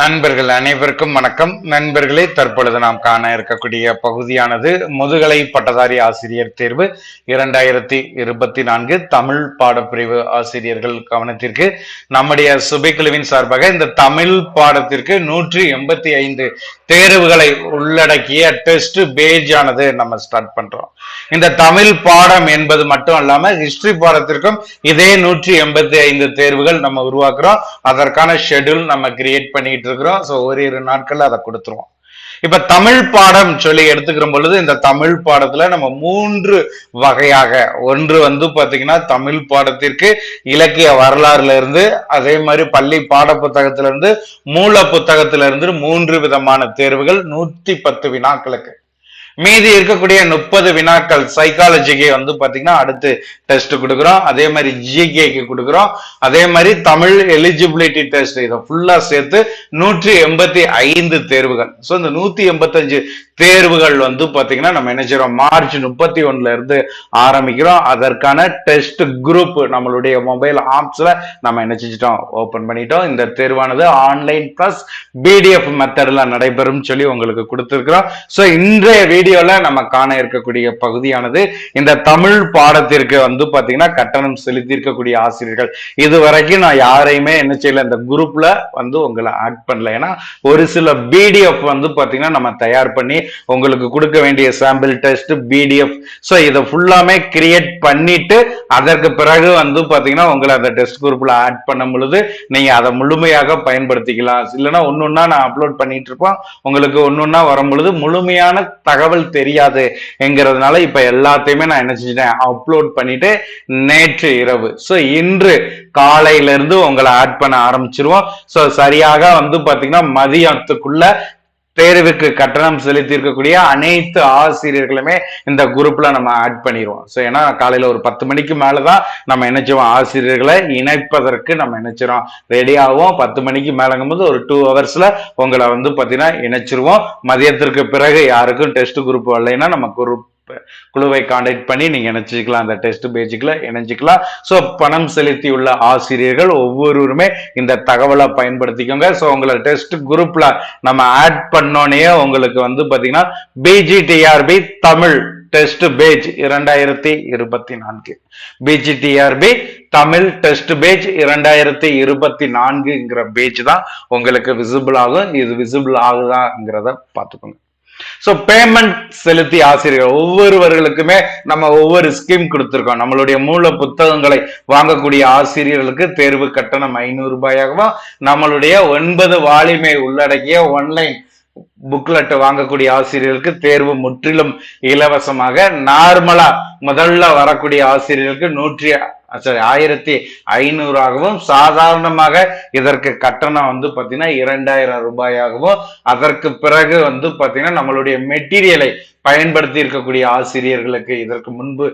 நண்பர்கள் அனைவருக்கும் வணக்கம். நண்பர்களே தற்பொழுது நாம் காண இருக்கக்கூடிய பகுதியானது முதுகலை பட்டதாரி ஆசிரியர் தேர்வு. இரண்டாயிரத்தி இருபத்தி நான்கு தமிழ் பாடப்பிரிவு ஆசிரியர்கள் கவனத்திற்கு நம்முடைய சுபைக்குழுவின் சார்பாக இந்த தமிழ் பாடத்திற்கு நூற்றி எண்பத்தி ஐந்து தேர்வுகளை உள்ளடக்கிய டெஸ்ட் பேஜ் ஆனது நம்ம ஸ்டார்ட் பண்றோம். இந்த தமிழ் பாடம் என்பது மட்டும் இல்லாம ஹிஸ்டரி பாடத்திற்கும் இதே நூற்றி எண்பத்தி ஐந்து தேர்வுகள் நம்ம உருவாக்குறோம். அதற்கான ஷெட்யூல் நம்ம கிரியேட் பண்ணிட்டு இருக்கிறோம் ஸோ ஓரிரு நாட்கள்ல அதை கொடுத்துருவோம். இப்ப தமிழ் பாடம் சொல்லி எடுத்துக்கிற பொழுது இந்த தமிழ் பாடத்துல நம்ம மூன்று வகையாக ஒன்று வந்து பாத்தீங்கன்னா தமிழ் பாடத்திற்கு இலக்கிய வரலாறுல இருந்து அதே மாதிரி பள்ளி பாட புத்தகத்திலிருந்து மூல புத்தகத்திலிருந்து மூன்று விதமான தேர்வுகள் நூத்தி பத்து வினாக்களுக்கு. மீதி இருக்கக்கூடிய முப்பது வினாக்கள் சைக்காலஜிக்கு வந்து பாத்தீங்கன்னா அடுத்து டெஸ்ட் கொடுக்குறோம். அதே மாதிரி ஜிகேக்கு கொடுக்குறோம். அதே மாதிரி தமிழ் எலிஜிபிலிட்டி டெஸ்ட் இதை ஃபுல்லா சேர்த்து நூற்றி எண்பத்தி ஐந்து தேர்வுகள். ஸோ இந்த நூத்தி எண்பத்தஞ்சு தேர்வுகள் வந்து பாத்தீங்கன்னா நம்ம என்ன செய்றோம்? மார்ச் முப்பத்தி ஒன்னுல இருந்து ஆரம்பிக்கிறோம். அதற்கான டெஸ்ட் குரூப் நம்மளுடைய மொபைல் ஆப்ஸ்ல நம்ம என்ன செஞ்சிட்டோம்? ஓபன் பண்ணிட்டோம். இந்த தேர்வானது ஆன்லைன் பிளஸ் பிடிஎஃப் மெத்தட்ல நடைபெறும் சொல்லி உங்களுக்கு கொடுத்துருக்கிறோம். ஸோ இன்றைய வீடியோல நம்ம காண இருக்கக்கூடிய பகுதியானது இந்த தமிழ் பாடத்திற்கு வந்து பாத்தீங்கன்னா கட்டணம் செலுத்தி இருக்கக்கூடிய ஆசிரியர்கள். இது வரைக்கும் நான் யாரையுமே என்ன செய்யல இந்த குரூப்ல வந்து உங்களை ஆட் பண்ணல. ஏன்னா ஒரு சில பிடிஎஃப் வந்து பாத்தீங்கன்னா நம்ம தயார் பண்ணி உங்களுக்கு கொடுக்க வேண்டிய சாம்பிள் டெஸ்ட் பிடிஎஃப். ஸோ இதை ஃபுல்லாமே கிரியேட் பண்ணிட்டு அதற்கு பிறகு வந்து பாத்தீங்கன்னா உங்களை அந்த டெஸ்ட் குரூப்ல ஆட் பண்ணும் பொழுது நீங்க அதை முழுமையாக பயன்படுத்திக்கலாம். இல்லைன்னா ஒன்னொன்னா நான் அப்லோட் பண்ணிட்டு இருப்போம் உங்களுக்கு ஒன்னொன்னா வரும் பொழுது முழுமையான தகவல் தெரியாது என்கிறதுனால இப்ப எல்லாத்தையுமே நான் என்ன செஞ்சிட்டேன் அப்லோட் பண்ணிட்டு நேற்று இரவு. ஸோ இன்று காலையில இருந்து உங்களை ஆட் பண்ண ஆரம்பிச்சிருவோம். ஸோ சரியாக வந்து பாத்தீங்கன்னா மதியத்துக்குள்ள தேர்வுக்கு கட்டணம் செலுத்தி இருக்கக்கூடிய அனைத்து ஆசிரியர்களுமே இந்த குரூப்ல நம்ம ஆட் பண்ணிடுவோம். ஸோ ஏன்னா காலையில ஒரு பத்து மணிக்கு மேலதான் நம்ம நினைச்சோம் ஆசிரியர்களை இணைப்பதற்கு நம்ம நினைச்சிரோம் ரெடி ஆகும் பத்து மணிக்கு மேலங்கும் போது ஒரு டூ ஹவர்ஸ்ல உங்களை வந்து பார்த்தீங்கன்னா இணைச்சிருவோம். மதியத்திற்கு பிறகு யாருக்கும் டெஸ்ட் குரூப் வரலைன்னா நம்ம குரூப் குழுவை கான்டாக்ட் பண்ணி நீங்க இணைச்சிக்கலாம் அந்த டெஸ்ட் பேஜுக்குள்ள இணைஞ்சிக்கலாம் ஸோ பணம் செலுத்தியுள்ள ஆசிரியர்கள் ஒவ்வொருவருமே இந்த தகவலை பயன்படுத்திக்கோங்க. ஸோ உங்களை டெஸ்ட் குரூப்ல நம்ம ஆட் பண்ணோன்னே உங்களுக்கு வந்து பாத்தீங்கன்னா பிஜிடிஆர்பி தமிழ் டெஸ்ட் பேஜ் இரண்டாயிரத்தி இருபத்தி நான்கு. பிஜிடிஆர்பி தமிழ் டெஸ்ட் பேஜ் இரண்டாயிரத்தி இருபத்தி நான்குங்கிற பேஜ் தான் உங்களுக்கு விசிபிள் ஆகும். இது விசிபிள் ஆகுதாங்கிறத பார்த்துக்கோங்க. ஸோ பேமெண்ட் செலுத்தி ஆசிரியர் ஒவ்வொருவர்களுக்குமே நம்ம ஒவ்வொரு ஸ்கீம் கொடுத்துருக்கோம். நம்மளுடைய மூல புத்தகங்களை வாங்கக்கூடிய ஆசிரியர்களுக்கு தேர்வு கட்டணம் ஐநூறு ரூபாயாகவும் நம்மளுடைய ஒன்பது வாலிமை உள்ளடக்கிய ஒன்லைன் புக்லெட் வாங்கக்கூடிய ஆசிரியர்களுக்கு தேர்வு முற்றிலும் இலவசமாக நார்மலா முதல்ல வரக்கூடிய ஆசிரியர்களுக்கு நூற்றி சாரி ஆயிரத்தி ஐநூறாகவும் சாதாரணமாக இதற்கு கட்டணம் வந்து பார்த்தீங்கன்னா இரண்டாயிரம் ரூபாயாகவும் அதற்கு பிறகு வந்து பார்த்தீங்கன்னா நம்மளுடைய மெட்டீரியலை பயன்படுத்தி இருக்கக்கூடிய ஆசிரியர்களுக்கு இதற்கு முன்பு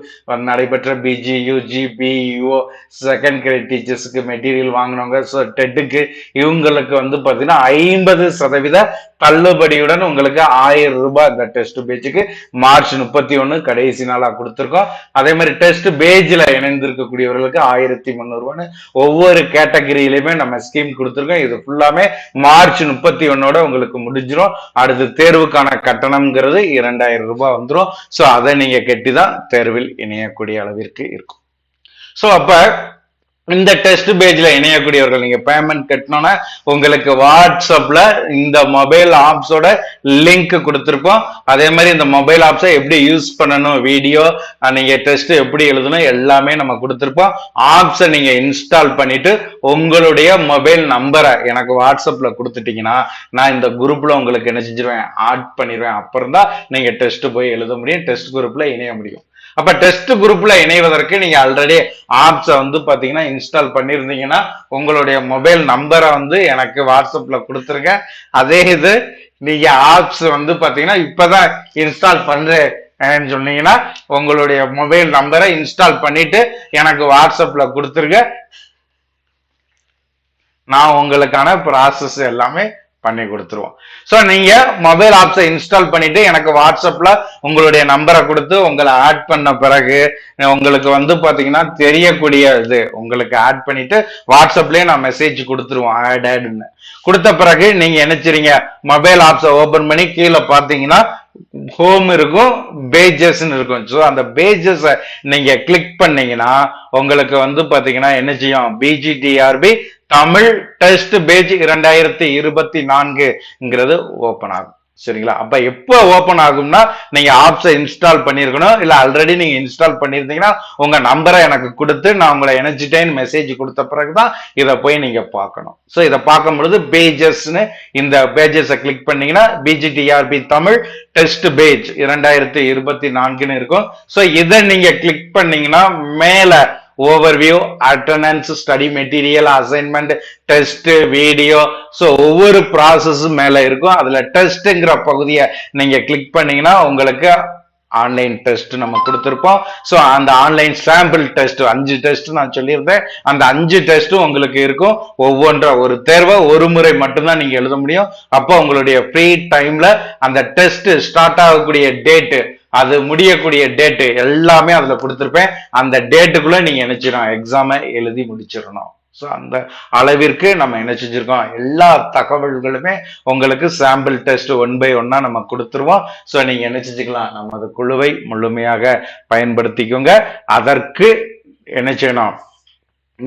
நடைபெற்ற PG UG BEO second grade டீச்சர்ஸுக்கு material வாங்கினவங்க. ஸோ டெட்டுக்கு இவங்களுக்கு வந்து பார்த்தீங்கன்னா ஐம்பது சதவீத தள்ளுபடியுடன் உங்களுக்கு ஆயிரம் ரூபாய் இந்த டெஸ்ட் பேஜுக்கு மார்ச் முப்பத்தி ஒன்று கடைசி நாளாக கொடுத்துருக்கோம். அதே மாதிரி டெஸ்ட் பேஜில் இணைந்திருக்கக்கூடியவர்களுக்கு ஆயிரத்தி முந்நூறுவான்னு ஒவ்வொரு கேட்டகரியிலையுமே நம்ம ஸ்கீம் கொடுத்துருக்கோம். இது ஃபுல்லாமே மார்ச் முப்பத்தி ஒன்னோட உங்களுக்கு முடிஞ்சிடும் அடுத்து தேர்வுக்கான கட்டணம்ங்கிறது இரண்டாயிரம் ரூபாய் வந்துடும் ஸோ அதை நீங்க கெட்டி தான் தேர்வில் இணையக்கூடிய அளவிற்கு இருக்கும். ஸோ அப்ப இந்த டெஸ்ட் பேஜ்ல இணையக்கூடியவர்கள் நீங்க பேமெண்ட் கட்டணும்னா உங்களுக்கு வாட்ஸ்அப்ல இந்த மொபைல் ஆப்ஸோட லிங்க் கொடுத்துருப்போம் அதே மாதிரி இந்த மொபைல் ஆப்ஸை எப்படி யூஸ் பண்ணணும் வீடியோ நீங்க டெஸ்ட் எப்படி எழுதணும் எல்லாமே நம்ம கொடுத்துருப்போம் ஆப்ஸை நீங்க இன்ஸ்டால் பண்ணிட்டு உங்களுடைய மொபைல் நம்பரை எனக்கு வாட்ஸ்அப்ல கொடுத்துட்டீங்கன்னா நான் இந்த குரூப்ல உங்களுக்கு என்ன செஞ்சிருவேன் ஆட் பண்ணிடுவேன் அப்புறம் தான் நீங்க டெஸ்ட் போய் எழுத முடியும் டெஸ்ட் குரூப்ல இணைய முடியும். அப்ப டெஸ்ட் குரூப்ல இணைவதற்கு நீங்க ஆல்ரெடி ஆப்ஸை வந்து பாத்தீங்கன்னா இன்ஸ்டால் பண்ணியிருந்தீங்கன்னா உங்களுடைய மொபைல் நம்பரை வந்து எனக்கு வாட்ஸ்அப்ல கொடுத்துருங்க. அதே இது நீங்க ஆப்ஸ் வந்து பாத்தீங்கன்னா இப்பதான் இன்ஸ்டால் பண்றேன் சொன்னீங்கன்னா உங்களுடைய மொபைல் நம்பரை இன்ஸ்டால் பண்ணிட்டு எனக்கு வாட்ஸ்அப்ல கொடுத்துருங்க. நான் உங்களுக்கான ப்ராசஸ் எல்லாமே பண்ணி கொடுத்துருவோம். ஸோ நீங்க மொபைல் ஆப்ஸை இன்ஸ்டால் பண்ணிட்டு எனக்கு வாட்ஸ்அப்ல உங்களுடைய நம்பரை கொடுத்து உங்களை ஆட் பண்ண பிறகு உங்களுக்கு வந்து பாத்தீங்கன்னா தெரியக்கூடிய இது உங்களுக்கு ஆட் பண்ணிட்டு வாட்ஸ்அப்லயே நான் மெசேஜ் கொடுத்துருவோம் ஆட் ஆட்னு கொடுத்த பிறகு நீங்க நினைச்சிருங்க மொபைல் ஆப்ஸை ஓபன் பண்ணி கீழே பாத்தீங்கன்னா ஹோம் இருக்கும் பேஜஸ்ன்னு இருக்கும். ஸோ அந்த பேஜஸை நீங்க கிளிக் பண்ணீங்கன்னா உங்களுக்கு வந்து பாத்தீங்கன்னா என்ன செய்யும்? பிஜிடிஆர்பி தமிழ் டெஸ்ட் பேஜ் இரண்டாயிரத்தி இருபத்தி நான்குங்கிறது ஓபன் ஆகும். சரிங்களா? அப்ப எப்போ ஓபன் ஆகும்னா நீங்க ஆப்ஸை இன்ஸ்டால் பண்ணிருக்கணும். இல்ல ஆல்ரெடி நீங்க இன்ஸ்டால் பண்ணிருந்தீங்கன்னா உங்க நம்பரை எனக்கு கொடுத்து நான் உங்களை இணைச்சிட்டேன்னு மெசேஜ் கொடுத்த பிறகுதான் இதை போய் நீங்க பார்க்கணும். ஸோ இதை பார்க்கும் பொழுது பேஜஸ்னு இந்த பேஜஸை கிளிக் பண்ணீங்கன்னா பிஜிடிஆர்பி தமிழ் டெஸ்ட் பேஜ் இரண்டாயிரத்தி இருபத்தி நான்குன்னு இருக்கும். ஸோ இதை நீங்க கிளிக் பண்ணீங்கன்னா மேல overview attendance study material assignment test video so ஒவ்வொரு ப்ராசஸும் மேலே இருக்கும். அதில் டெஸ்ட்டுங்கிற பகுதியை நீங்கள் கிளிக் பண்ணீங்கன்னா உங்களுக்கு ஆன்லைன் டெஸ்ட் நம்ம கொடுத்துருப்போம் ஸோ அந்த ஆன்லைன் சாம்பிள் டெஸ்ட் அஞ்சு டெஸ்ட் நான் சொல்லியிருந்தேன். அந்த அஞ்சு டெஸ்ட்டும் உங்களுக்கு இருக்கும். ஒவ்வொன்றா ஒரு தேர்வை ஒரு முறை மட்டும்தான் நீங்கள் எழுத முடியும். அப்போ உங்களுடைய ஃப்ரீ டைமில் அந்த டெஸ்ட் ஸ்டார்ட் ஆகக்கூடிய டேட்டு அது முடியக்கூடிய டேட்டு எல்லாமே அதுல கொடுத்துருப்பேன். அந்த டேட்டுக்குள்ள நீங்க நினைச்சிடணும் எக்ஸாமை எழுதி முடிச்சிடணும். ஸோ அந்த அளவிற்கு நம்ம என்ன செஞ்சுருக்கோம்? எல்லா தகவல்களுமே உங்களுக்கு சாம்பிள் டெஸ்ட் ஒன் பை ஒன்னா நம்ம கொடுத்துருவோம். ஸோ நீங்கள் என்ன செஞ்சுக்கலாம்? நமது குழுவை முழுமையாக பயன்படுத்திக்கோங்க. அதற்கு என்ன செய்யணும்?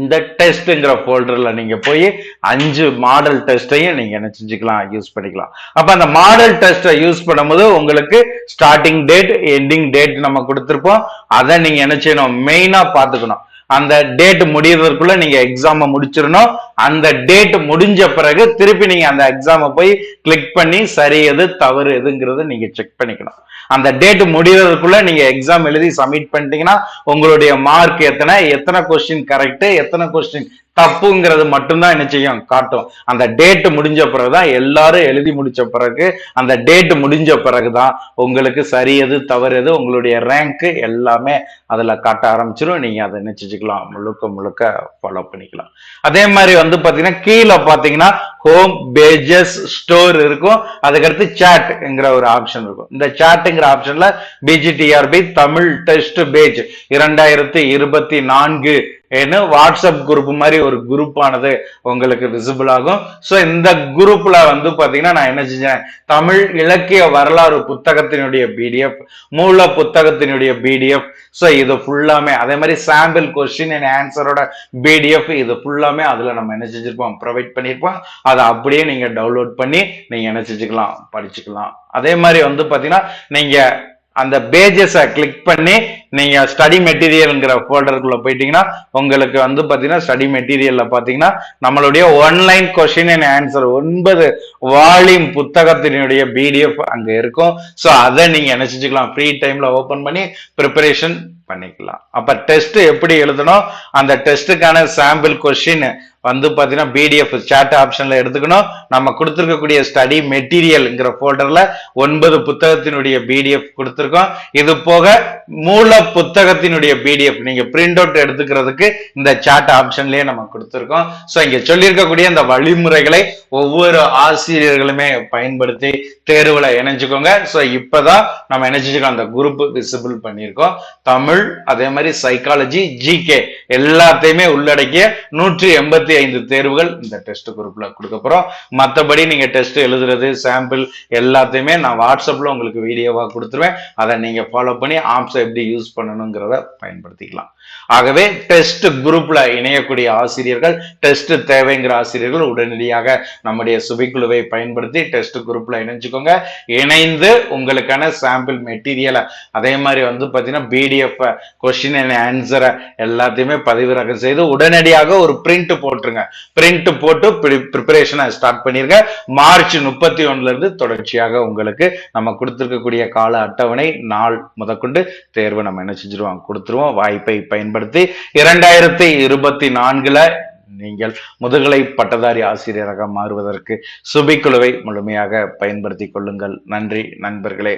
இந்த டெஸ்ட்ங்கிற ஃபோல்டரில் நீங்க போய் அஞ்சு மாடல் டெஸ்ட்டையும் நீங்க என்ன செஞ்சுக்கலாம் யூஸ் பண்ணிக்கலாம். அப்ப அந்த மாடல் டெஸ்ட்டை யூஸ் பண்ணும்போது உங்களுக்கு ஸ்டார்டிங் டேட் எண்டிங் டேட் நம்ம கொடுத்துருப்போம். அதை நீங்க என்ன செய்யணும் மெயினா பார்த்துக்கணும். அந்த டேட் முடியறதுக்குள்ள நீங்க எக்ஸாமை முடிச்சிடணும். அந்த டேட் முடிஞ்ச பிறகு திருப்பி நீங்க அந்த எக்ஸாமை போய் கிளிக் பண்ணி சரி எது தவறு எதுங்கிறத நீங்க செக் பண்ணிக்கணும். அந்த டேட் முடியறதுக்குள்ள நீங்க எக்ஸாம் எழுதி சப்மிட் பண்ணிட்டீங்கன்னா உங்களுடைய மார்க் எத்தனை எத்தனை கொஸ்டின் கரெக்ட் எத்தனை கொஸ்டின் தப்புங்கிறது மட்டும்தான் என்ன செய்யும்? காட்டும். அந்த டேட்டு முடிஞ்ச பிறகுதான் எல்லாரும் எழுதி முடிச்ச பிறகு அந்த டேட்டு முடிஞ்ச பிறகுதான் உங்களுக்கு சரி எது தவறு எது உங்களுடைய ரேங்க்கு எல்லாமே அதுல காட்ட ஆரம்பிச்சிடும் நீங்க அதை என்ன முழுக்க முழுக்க ஃபாலோ பண்ணிக்கலாம். அதே மாதிரி வந்து பாத்தீங்கன்னா கீழே பாத்தீங்கன்னா ஹோம் பேஜஸ் ஸ்டோர் இருக்கும். அதுக்கடுத்து சாட்ங்கிற ஒரு ஆப்ஷன் இருக்கும். இந்த சாட்டுங்கிற ஆப்ஷன்ல பிஜிடிஆர்பி தமிழ் டெஸ்ட் பேஜ் இரண்டாயிரத்தி இருபத்தி நான்கு ஏன்னு வாட்ஸ்அப் குரூப் மாதிரி ஒரு குரூப் ஆனது உங்களுக்கு விசிபிள் ஆகும். ஸோ இந்த குரூப்ல வந்து பாத்தீங்கன்னா நான் என்ன செஞ்சேன்? தமிழ் இலக்கிய வரலாறு புத்தகத்தினுடைய பிடிஎஃப் மூல புத்தகத்தினுடைய பிடிஎஃப் ஸோ இது ஃபுல்லாமே அதே மாதிரி சாம்பிள் கொஸ்டின் அண்ட் ஆன்சரோட பிடிஎஃப் இது ஃபுல்லாமே அதுல நம்ம என்ன செஞ்சிருப்போம்? ப்ரொவைட் பண்ணியிருப்போம் அதை அப்படியே நீங்க டவுன்லோட் பண்ணி நீங்க என்ன செஞ்சுக்கலாம்? படிச்சுக்கலாம். அதே மாதிரி வந்து பாத்தீங்கன்னா நீங்க அந்த பேஜஸை கிளிக் பண்ணி நீங்க ஸ்டடி மெட்டீரியல்ங்கிற ஃபோல்டருக்குள்ள போயிட்டீங்கன்னா உங்களுக்கு வந்து பாத்தீங்கன்னா ஸ்டடி மெட்டீரியல்ல பாத்தீங்கன்னா நம்மளுடைய ஒன்லைன் கொஸ்டின் அண்ட் ஆன்சர் ஒன்பது வால்யூம் புத்தகத்தினுடைய பிடிஎஃப் அங்க இருக்கும். ஸோ அதை நீங்க என்ன செஞ்சுக்கலாம் ஃப்ரீ டைம்ல ஓபன் பண்ணி ப்ரிப்பரேஷன் பண்ணிக்கலாம். அப்ப டெஸ்ட் எப்படி எழுதணும்? அந்த டெஸ்ட்டுக்கான சாம்பிள் கொஸ்டின் வந்து பாத்தீங்கன்னா பிடிஎஃப் சாட் ஆப்ஷன்ல எடுத்துக்கணும். நம்ம கொடுத்துருக்கக்கூடிய ஸ்டடி மெட்டீரியல்ங்கிற ஃபோல்டர்ல ஒன்பது புத்தகத்தினுடைய பிடிஎஃப் கொடுத்துருக்கோம். இது போக மூல புத்தகத்தினுடைய பிடிஎஃப் நீங்க பிரிண்ட் அவுட் எடுத்துக்கிறதுக்கு இந்த சாட் ஆப்ஷன்லயே நம்ம கொடுத்துருக்கோம். ஸோ இங்க சொல்லியிருக்கக்கூடிய இந்த வழிமுறைகளை ஒவ்வொரு ஆசிரியர்களுமே பயன்படுத்தி தேர்வுல இணைஞ்சுக்கோங்க. ஸோ இப்பதான் நம்ம இணைச்சிருக்கோம் அந்த குரூப் விசிபிள் பண்ணியிருக்கோம். தமிழ் அதே மாதிரி சைக்காலஜி ஜிகே எல்லாத்தையுமே உள்ளடக்கிய நூற்றி எண்பத்தி ஐந்து தேர்வுகள் இந்த டெஸ்ட் குரூப்ல கொடுக்க போறோம். மற்றபடி நீங்க டெஸ்ட் எழுதுறது சாம்பிள் எல்லாத்தையுமே நான் வாட்ஸ்அப்ல உங்களுக்கு வீடியோவா கொடுத்துருவேன். அதை நீங்க ஃபாலோ பண்ணி ஆப்ஸை எப்படி யூஸ் பண்ணணுங்கிறத பயன்படுத்திக்கலாம். ஆகவே டெஸ்ட் குரூப்ல இணையக்கூடிய ஆசிரியர்கள் டெஸ்ட் தேவைங்கிற ஆசிரியர்கள் உடனடியாக நம்முடைய சுபிக்குழுவை பயன்படுத்தி டெஸ்ட் குரூப்ல இணைஞ்சுக்கோங்க. இணைந்து உங்களுக்கான சாம்பிள் மெட்டீரியலை அதே மாதிரி வந்து பாத்தீங்கன்னா பிடிஎஃப் கொஸ்டின் அண்ட் ஆன்சரை எல்லாத்தையுமே பதிவிறக்கம் செய்து உடனடியாக ஒரு பிரிண்ட் போட்டுருங்க. பிரிண்ட் போட்டு ப்ரிப்பரேஷனை ஸ்டார்ட் பண்ணிருங்க. மார்ச் முப்பத்தி ஒன்னுல இருந்து தொடர்ச்சியாக உங்களுக்கு நம்ம கொடுத்துருக்கக்கூடிய கால அட்டவணை நாள் முதற்கொண்டு தேர்வு நம்ம என்ன செஞ்சிருவோம்? கொடுத்துருவோம். வாய்ப்பை பயன்படுத்தி இரண்டாயிரத்தி இருபத்தி நான்குல நீங்கள் முதுகலை பட்டதாரி ஆசிரியராக மாறுவதற்கு சுபிக்குழுவை முழுமையாக பயன்படுத்திக் கொள்ளுங்கள். நன்றி நண்பர்களே.